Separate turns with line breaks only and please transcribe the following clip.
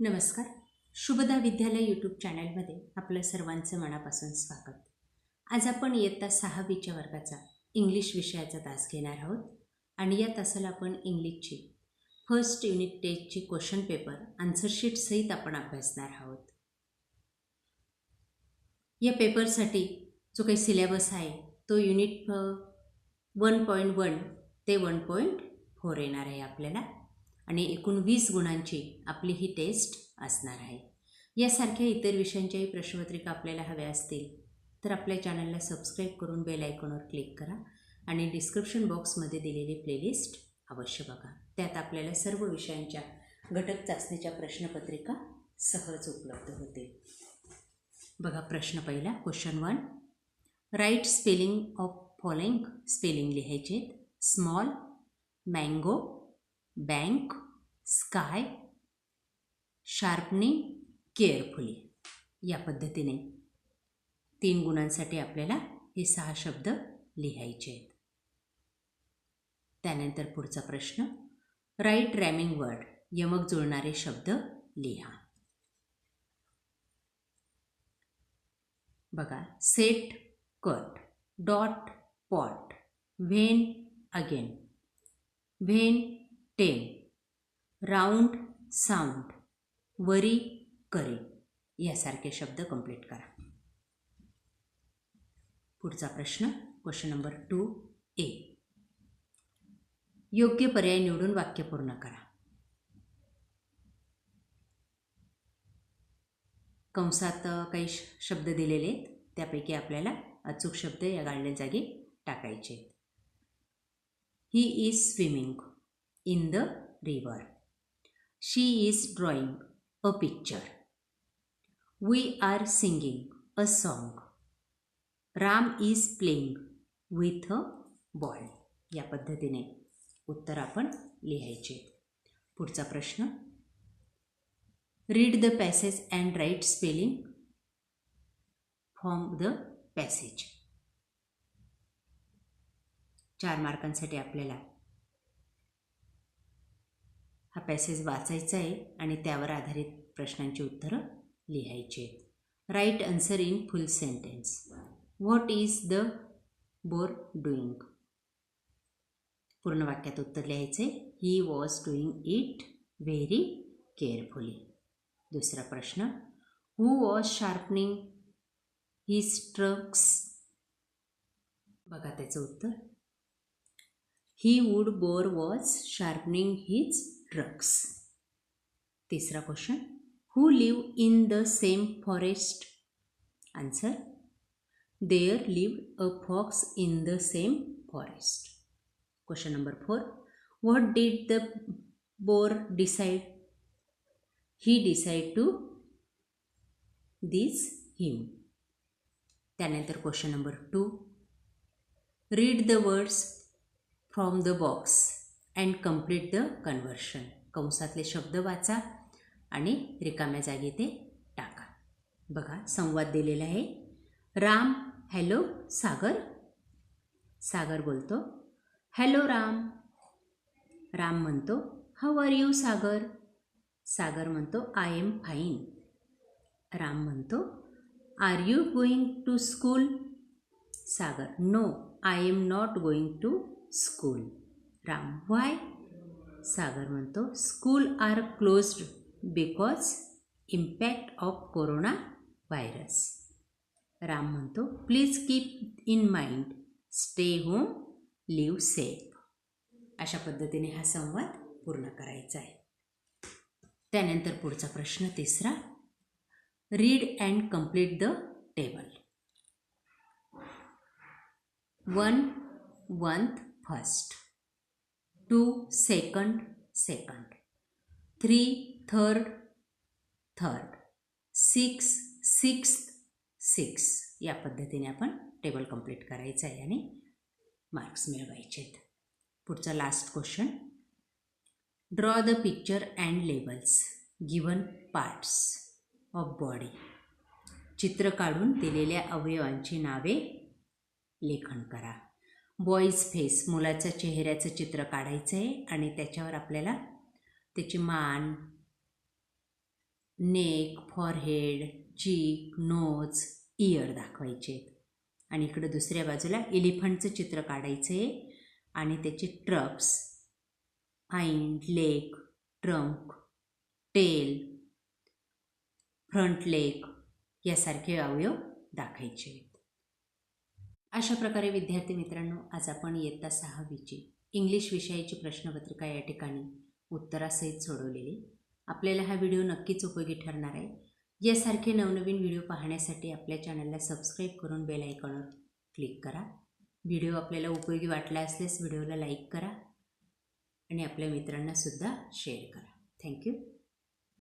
नमस्कार. शुभदा विद्यालय यूट्यूब चॅनलमध्ये आपलं सर्वांचं मनापासून स्वागत. आज आपण इयत्ता सहावीच्या वर्गाचा इंग्लिश विषयाचा तास घेणार आहोत आणि या तासाला आपण इंग्लिशची फर्स्ट युनिट टेस्टची क्वेश्चन पेपर आन्सरशीट सहित आपण अभ्यासणार आहोत. या पेपरसाठी जो काही सिलेबस आहे तो युनिट वन पॉईंट वन ते वन पॉईंट फोर येणार आहे आपल्याला. आणि एकूण वीस गुणांची आपली ही टेस्ट असणार आहे. यासारख्या इतर विषयांच्याही प्रश्नपत्रिका आपल्याला हव्या असतील तर आपल्या चॅनलला सबस्क्राईब करून बेल आयकॉनवर क्लिक करा आणि डिस्क्रिप्शन बॉक्समध्ये दिलेली प्लेलिस्ट अवश्य बघा. त्यात आपल्याला सर्व विषयांच्या घटक चाचणीच्या प्रश्नपत्रिका सहज उपलब्ध होतील. बघा प्रश्न पहिला question one write spelling of following spelling लिहायचे small mango bank sky sharpening carefully या पद्धतीने तीन गुणांसाठी आपल्याला हे सहा शब्द लिहायचे आहेत. त्यानंतर पुढचा प्रश्न राईट रॅमिंग वर्ड यमक जुळणारे शब्द लिहा. बघा set cut dot pot when again when ten round sound worry curry यासारखे शब्द कंप्लीट करा. पुढचा प्रश्न क्वेश्चन नंबर टू ए योग्य पर्याय निवडून वाक्य पूर्ण करा. कंसात काही श- शब्द दिलेले आहेत त्यापैकी आपल्याला अचूक शब्द या गाळल्या जागी टाकायचे आहेत. He is swimming in the river she is drawing a picture we are singing a song Ram is playing with a ball या पद्धतीने उत्तर आपण लिहायचे. पुढचा प्रश्न. Read the passage and write spelling from the passage चार मार्कांसाठी आपल्याला हा पॅसेज वाचायचा आहे आणि त्यावर आधारित प्रश्नांची उत्तरं लिहायची आहेत. Write answer in full sentence what is the boar doing पूर्ण वाक्यात उत्तर लिहायचे he was doing it very carefully दुसरा प्रश्न. हू वॉज शार्पनिंग ही स्ट्रक्स बघा त्याचं उत्तर. He wild boar was sharpening his tusks तिसरा question who live in the same forest answer there lived a fox in the same forest question number four what did the boar decide he decided to this him त्यानंतर question number two read the words from the box and complete the conversation कंसातले शब्द वाचा आणि रिकाम्या जागी ते टाका. बघा संवाद दिलेला आहे. राम हॅलो सागर. सागर बोलतो हॅलो राम. राम म्हणतो how are you Sagar? Sagar म्हणतो आय एम फाईन. राम म्हणतो are you going to school? Sagar no I am not going to school. Ram why Sagar म्हणतो school are closed because impact of corona virus Ram म्हणतो please keep in mind stay home live safe अशा पद्धतीने हा संवाद पूर्ण करायचा आहे. त्यानंतर पुढचा प्रश्न तिसरा. Read and complete the table one oneth first two second second. Three third third. Six six six. या पद्धतीने आपण टेबल कंप्लीट करायचं आहे आणि मार्क्स मिळवायचे आहेत पुढचा last question draw the picture and labels given parts of body चित्र काढून दिलेल्या अवयवांची नावे लेखन करा. बॉईज फेस मुलाचं चेहऱ्याचं चित्र काढायचं आहे आणि त्याच्यावर आपल्याला त्याची मान neck forehead cheek nose ear दाखवायचे आणि इकडं दुसऱ्या बाजूला एलिफंटचं चित्र काढायचं आहे आणि त्याचे tusks hind leg trunk tail front leg यासारखे अवयव दाखायचे आहेत. अशा प्रकारे विद्यार्थी मित्रांनो आज आपण इयत्ता सहावीची इंग्लिश विषयाची प्रश्नपत्रिका या ठिकाणी उत्तरासहित सोडवलेली. आपल्याला हा व्हिडिओ नक्कीच उपयोगी ठरणार आहे. यासारखे नवनवीन व्हिडिओ पाहण्यासाठी आपल्या चॅनलला सबस्क्राईब करून बेल आयकॉनवर क्लिक करा. व्हिडिओ आपल्याला उपयोगी वाटला असल्यास व्हिडिओला लाईक करा आणि आपल्या मित्रांनासुद्धा शेअर करा. थँक्यू.